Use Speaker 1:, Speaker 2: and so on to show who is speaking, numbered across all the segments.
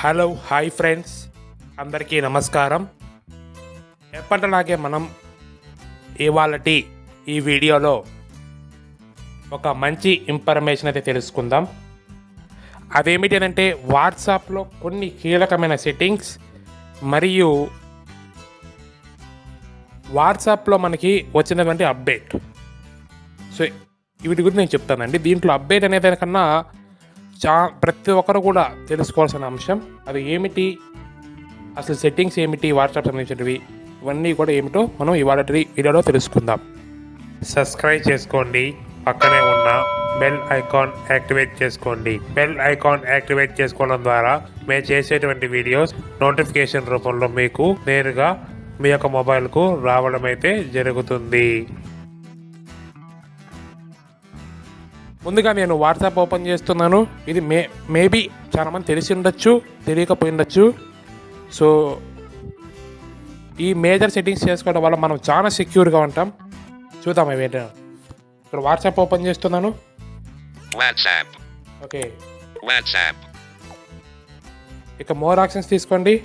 Speaker 1: Hello hi friends. అందరికీ నమస్కారం. ఎప్పటిలాగే మనం ఇవాళటి ఈ వీడియోలో ఒక మంచి ఇన్ఫర్మేషన్ అయితే తెలుసుకుందాం. అదేమిటి అంటే వాట్సాప్లో కొన్ని కీలకమైన సెట్టింగ్స్ మరియు వాట్సాప్లో మనకి వచ్చినటువంటి అప్డేట్ సో వీటి గురించి నేను చెప్తానండి. దీంట్లో అప్డేట్ అనేది కన్నా చా ప్రతి ఒక్కరు కూడా తెలుసుకోవాల్సిన అంశం అది ఏమిటి అసలు సెట్టింగ్స్ ఏమిటి వాట్సాప్ సంబంధించినవి ఇవన్నీ కూడా ఏమిటో మనం ఇవాళ వీడియోలో తెలుసుకుందాం. సబ్స్క్రైబ్ చేసుకోండి పక్కనే ఉన్న బెల్ ఐకాన్ యాక్టివేట్ చేసుకోండి. బెల్ ఐకాన్ యాక్టివేట్ చేసుకోవడం ద్వారా మేము చేసేటువంటి వీడియోస్ నోటిఫికేషన్ రూపంలో మీకు నేరుగా మీ యొక్క మొబైల్కు రావడం అయితే జరుగుతుంది. ముందుగా నేను వాట్సాప్ ఓపెన్ చేస్తున్నాను. ఇది మే మేబీ చాలామంది తెలిసి ఉండొచ్చు తెలియకపోయి ఉండొచ్చు. సో ఈ మేజర్ సెట్టింగ్స్ చేసుకోవడం వల్ల మనం చాలా సెక్యూర్గా ఉంటాం. చూద్దాం అవి ఏంటో. ఇక్కడ వాట్సాప్ ఓపెన్ చేస్తున్నాను.
Speaker 2: WhatsApp.
Speaker 1: ఓకే.
Speaker 2: WhatsApp.
Speaker 1: ఇక మోర్ ఆప్షన్స్ తీసుకోండి.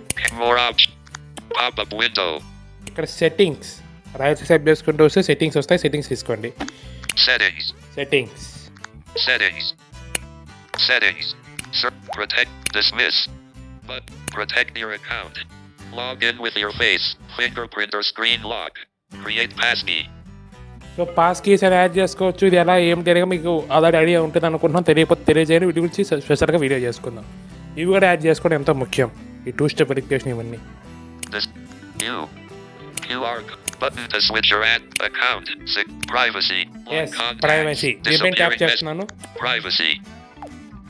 Speaker 1: ఇక్కడ సెట్టింగ్స్. రైట్ సైడ్ చేసుకుంటూ వస్తే సెట్టింగ్స్ వస్తాయి సెట్టింగ్స్ తీసుకోండి.
Speaker 2: Settings. Settings. Settings. Ser- protect. Dismiss. But protect your account. Log in with your face, fingerprint or screen lock. Create passkey.
Speaker 1: So pass keys అని add చేసుకోవచ్చు ఇది ఎలా ఏం తెలియక మీకు ఆల్రెడీ ఐడియా ఉంటుంది అనుకుంటున్నాం తెలియకపోతే తెలియజేయండి వీటి గురించి స్పెషల్గా వీడియో చేసుకుందాం ఇవి కూడా యాడ్ చేసుకోవడం ఎంతో ముఖ్యం ఈ టూ స్టెప్ వెరిఫికేషన్ ఇవన్నీ.
Speaker 2: QR button to switch your ad account. Sig- privacy. Contacts.
Speaker 1: Privacy దీనిపైన ట్యాప్ చేస్తున్నాను
Speaker 2: Privacy.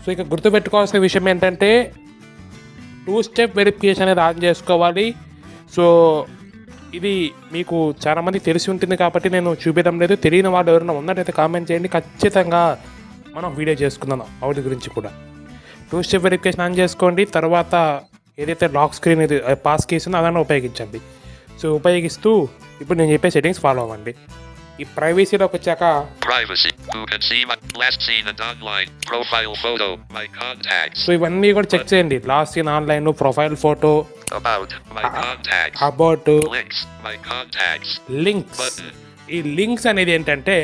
Speaker 1: సో ఇక గుర్తుపెట్టుకోవాల్సిన విషయం ఏంటంటే టూ స్టెప్ వెరిఫికేషన్ అనేది ఆన్ చేసుకోవాలి. సో ఇది మీకు చాలా మంది తెలిసి ఉంటుంది కాబట్టి నేను చూపించడం లేదు. తెలియని వాళ్ళు ఎవరైనా ఉన్నట్టయితే కామెంట్ చేయండి. ఖచ్చితంగా మనం వీడియో చేసుకుందాం వాటి గురించి కూడా. టూ స్టెప్ వెరిఫికేషన్ ఆన్ చేసుకోండి. తర్వాత ఏదైతే లాక్ స్క్రీన్ ఇది పాస్ కీస్ ఉందో అదన్నా ఉపయోగించండి. సో ఉపయోగిస్తూ ఇప్పుడు నేను చెప్పే సెట్టింగ్స్ ఫాలో అవ్వండి. ఈ ప్రైవసీలోకి వచ్చాక సో ఇవన్నీ కూడా చెక్ చేయండి. Last in online profile photo
Speaker 2: about links
Speaker 1: ఈ లింక్స్ అనేది ఏంటంటే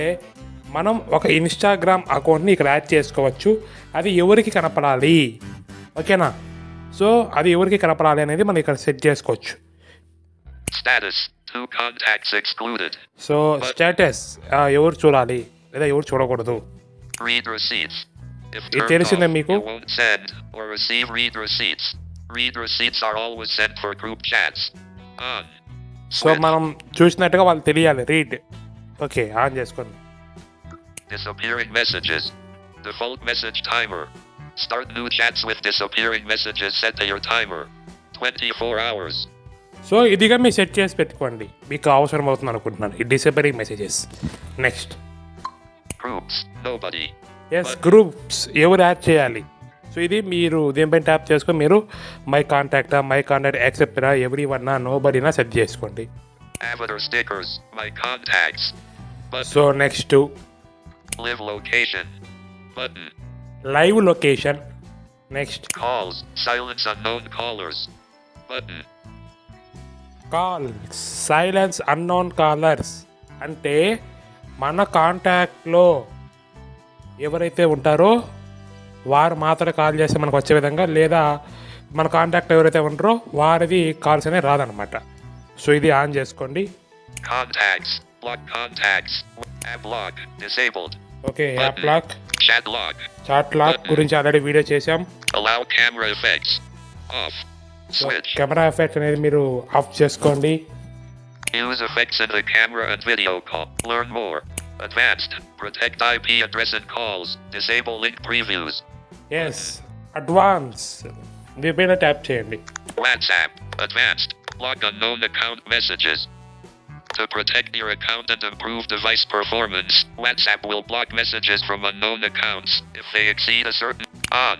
Speaker 1: మనం ఒక ఇన్స్టాగ్రామ్ అకౌంట్ని ఇక్కడ యాడ్ చేసుకోవచ్చు. అది ఎవరికి కనపడాలి? ఓకేనా సో అది ఎవరికి కనపడాలి అనేది మనం ఇక్కడ సెట్ చేసుకోవచ్చు.
Speaker 2: status, two contacts excluded,
Speaker 1: so status ఎవరు చూడాలి లేదా ఎవరు చూడకూడదు
Speaker 2: read receipts. If
Speaker 1: ఇది
Speaker 2: turned
Speaker 1: తెలిసిందే
Speaker 2: off,
Speaker 1: మీకు?
Speaker 2: you won't send or receive read receipts. Read receipts are always sent for group chats. On.
Speaker 1: So
Speaker 2: Switch.
Speaker 1: మనం చూసినట్టుగా వాళ్ళు తెలియాలి రీడ్ ఓకే ఆన్ చేసుకోండి
Speaker 2: Disappearing messages. Default message timer. Start new chats with disappearing messages set to your timer. 24 hours.
Speaker 1: So ఇదిగా మీరు set చేసి పెట్టుకోండి. మీకు అవసరం అవుతుంది అనుకుంటున్నాను. ఈ disappearing messages next. Yes groups ఎవరు యాడ్ చేయాలి? సో ఇది మీరు దీనిపైన ట్యాప్ చేసుకొని మీరు మై కాంటాక్టా మై కాంటాక్ట్ యాక్సెప్టరా ఎవ్రీ వన్నా నో బడీనా సెట్ చేసుకోండి so next.
Speaker 2: Live location
Speaker 1: next
Speaker 2: Calls. Silence unknown callers. Button.
Speaker 1: Call silence unknown callers అంటే మన కాంటాక్ట్లో ఎవరైతే ఉంటారో వారు మాత్రమే కాల్ చేస్తే మనకు వచ్చే విధంగా లేదా మన కాంటాక్ట్ ఎవరైతే ఉంటారో వారిది కాల్స్ అనేది రాదనమాట సో ఇది ఆన్ చేసుకోండి.
Speaker 2: Okay app lock. Chat lock
Speaker 1: గురించి ఆల్రెడీ వీడియో చేసాం
Speaker 2: Allow camera effects. Off. Switch.
Speaker 1: Camera effect అనేది మీరు ఆఫ్ చేసుకోండి
Speaker 2: Use effects in the camera and video call. Learn more. Advanced. Protect IP address and calls. Disable link previews.
Speaker 1: Yes advance దీనిపైన tap చేయండి
Speaker 2: WhatsApp. Advanced. Block unknown account messages. To protect your account and improve device performance, WhatsApp will block messages from unknown accounts if they exceed a certain on.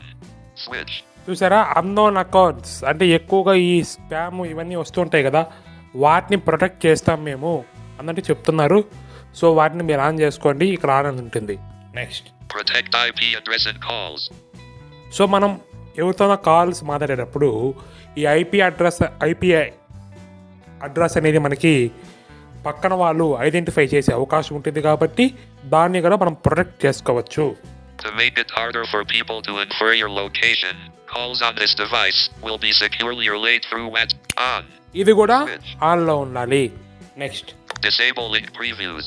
Speaker 2: Switch.
Speaker 1: చూసారా? Unknown accounts అంటే ఎక్కువగా ఈ spam ఇవన్నీ వస్తుంటాయి కదా. వాటిని protect చేస్తాం మేము అన్నట్టు చెప్తున్నారు. సో వాటిని మీరు ఆన్ చేసుకోండి. ఇక్కడ ఆన్ అని ఉంటుంది. Next
Speaker 2: calls.
Speaker 1: సో మనం ఎవరితోనో కాల్స్ మాట్లాడేటప్పుడు ఈ ఐపీ అడ్రస్ ఐపీఐ అడ్రస్ అనేది మనకి పక్కన వాళ్ళు ఐడెంటిఫై చేసే అవకాశం ఉంటుంది కాబట్టి దాన్ని కూడా మనం ప్రొటెక్ట్ చేసుకోవచ్చు.
Speaker 2: To make it harder for people to infer your location, calls on this device will be securely relayed through WhatsApp. On.
Speaker 1: ఇది కూడా ఆన్లో ఉండాలి next
Speaker 2: Disable link previews.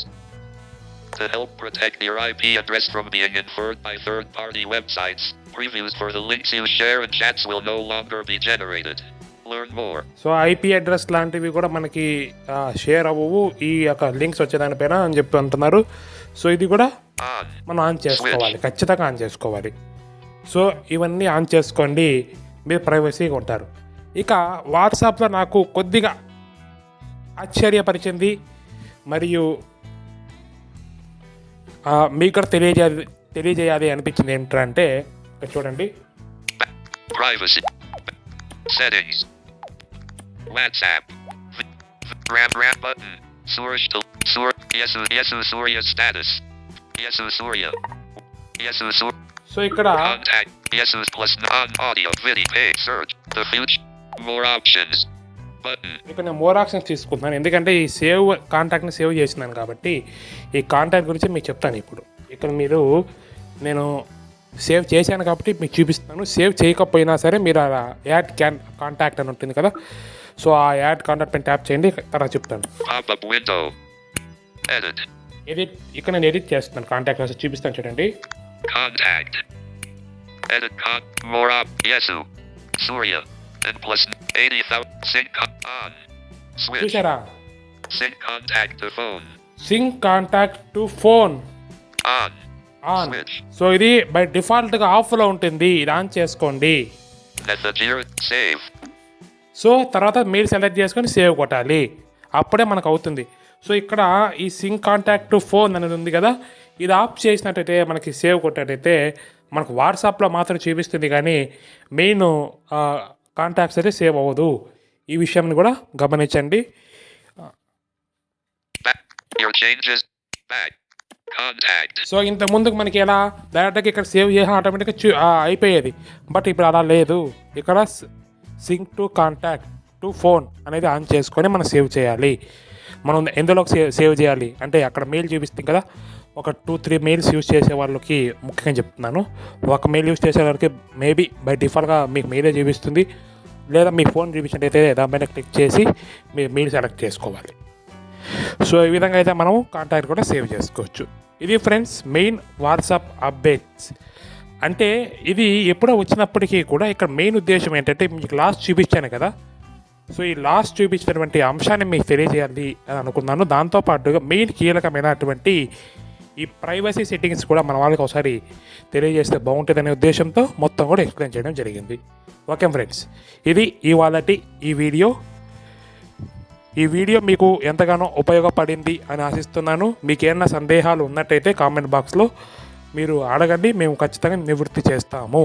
Speaker 2: To help protect your IP address from being inferred by third party websites, previews for the links you share in chats will no longer be generated. Learn more.
Speaker 1: So IP address లాంటివి కూడా మనకి share అవ్వవు ఈ యొక్క links వచ్చేదానిపైన అని చెప్పి అంటున్నారు so ఇది కూడా. మనం ఆన్ చేసుకోవాలి ఖచ్చితంగా ఆన్ చేసుకోవాలి. సో ఇవన్నీ ఆన్ చేసుకోండి మీరు ప్రైవసీగా ఉంటారు ఇక వాట్సాప్లో నాకు కొద్దిగా ఆశ్చర్యపరిచింది మరియు మీకు కూడా తెలియజేయాలి తెలియజేయాలి అనిపించింది ఏంటంటే చూడండి.
Speaker 2: Ram button. Suraj to
Speaker 1: so ఇక్కడ
Speaker 2: contact. Yesu plus non audio video page search. The future. More options. Button.
Speaker 1: ఇక్కడ నేను మోర్ ఆప్షన్స్ తీసుకుంటున్నాను ఎందుకంటే ఈ సేవ్ కాంటాక్ట్ని సేవ్ చేసినాను కాబట్టి ఈ కాంటాక్ట్ గురించి మీకు చెప్తాను ఇప్పుడు ఇక్కడ మీరు నేను సేవ్ చేశాను కాబట్టి మీకు చూపిస్తాను సేవ్ చేయకపోయినా సరే మీరు ఆ యాడ్ క్యాన్ కాంటాక్ట్ అని ఉంటుంది కదా సో ఆ యాడ్ కాంటాక్ట్ పైన ట్యాప్ చేయండి తర్వాత చెప్తాను ఎడిట్ ఇక్కడ నేను ఎడిట్ చేస్తున్నాను. కాంటాక్ట్ వచ్చి చూపిస్తాను చూడండి.
Speaker 2: కాంటాక్ట్ ఎడిట్ కాక్ మోరా
Speaker 1: చూసారా
Speaker 2: sync contact to phone on
Speaker 1: so ఇది బై డిఫాల్ట్గా ఉంటుంది. ఇది ఆన్ చేసుకోండి. సో తర్వాత మెయిల్ సెలెక్ట్ చేసుకొని సేవ్ కొట్టాలి. అప్పుడే మనకు అవుతుంది. సో ఇక్కడ ఈ సింక్ కాంటాక్ట్ ఫోన్ అనేది ఉంది కదా. ఇది ఆఫ్ చేసినట్టయితే మనకి సేవ్ కొట్టినట్టయితే మనకు వాట్సాప్లో మాత్రం చూపిస్తుంది కానీ మెయిన్ కాంటాక్ట్స్ అయితే సేవ్ అవ్వదు. ఈ విషయాన్ని కూడా గమనించండి. సో ఇంత ముందుకు మనకి ఎలా డైరెక్ట్గా ఇక్కడ సేవ్ చేసి ఆటోమేటిక్గా అయిపోయేది. బట్ ఇప్పుడు అలా లేదు. ఇక్కడ sync to contact to phone అనేది ఆన్ చేసుకొని మనం సేవ్ చేయాలి. మనం ఎందులో సేవ్ సేవ్ చేయాలి? అంటే అక్కడ మెయిల్ చూపిస్తుంది కదా ఒక టూ త్రీ మెయిల్స్ యూస్ చేసే వాళ్ళకి ముఖ్యంగా చెప్తున్నాను. ఒక మెయిల్ యూస్ చేసే వాళ్ళకి మేబీ బై డిఫాల్ట్గా మీకు మెయిలే చూపిస్తుంది లేదా మీ ఫోన్ చూపించినట్టయితే దానిపైన క్లిక్ చేసి మీ మెయిల్ సెలెక్ట్ చేసుకోవాలి. సో ఈ విధంగా అయితే మనం కాంటాక్ట్ కూడా సేవ్ చేసుకోవచ్చు. ఇది ఫ్రెండ్స్ మెయిన్ వాట్సాప్ అప్డేట్స్. అంటే ఇది ఎప్పుడో వచ్చినప్పటికీ కూడా ఇక్కడ మెయిన్ ఉద్దేశం ఏంటంటే మీకు లాస్ట్ చూపించాను కదా సో ఈ లాస్ట్ చూపించినటువంటి అంశాన్ని మీకు తెలియజేయాలి అని అనుకున్నాను. దాంతోపాటుగా మెయిన్ కీలకమైనటువంటి ఈ ప్రైవసీ సెట్టింగ్స్ కూడా మన వాళ్ళకి ఒకసారి తెలియజేస్తే బాగుంటుందనే ఉద్దేశంతో మొత్తం కూడా ఎక్స్ప్లెయిన్ చేయడం జరిగింది. ఓకే ఫ్రెండ్స్ ఇది ఇవాళటి ఈ వీడియో. ఈ వీడియో మీకు ఎంతగానో ఉపయోగపడింది అని ఆశిస్తున్నాను. మీకు ఏమైనా సందేహాలు ఉన్నట్టయితే కామెంట్ బాక్స్లో మీరు అడగండి. మేము ఖచ్చితంగా నివృత్తి చేస్తాము.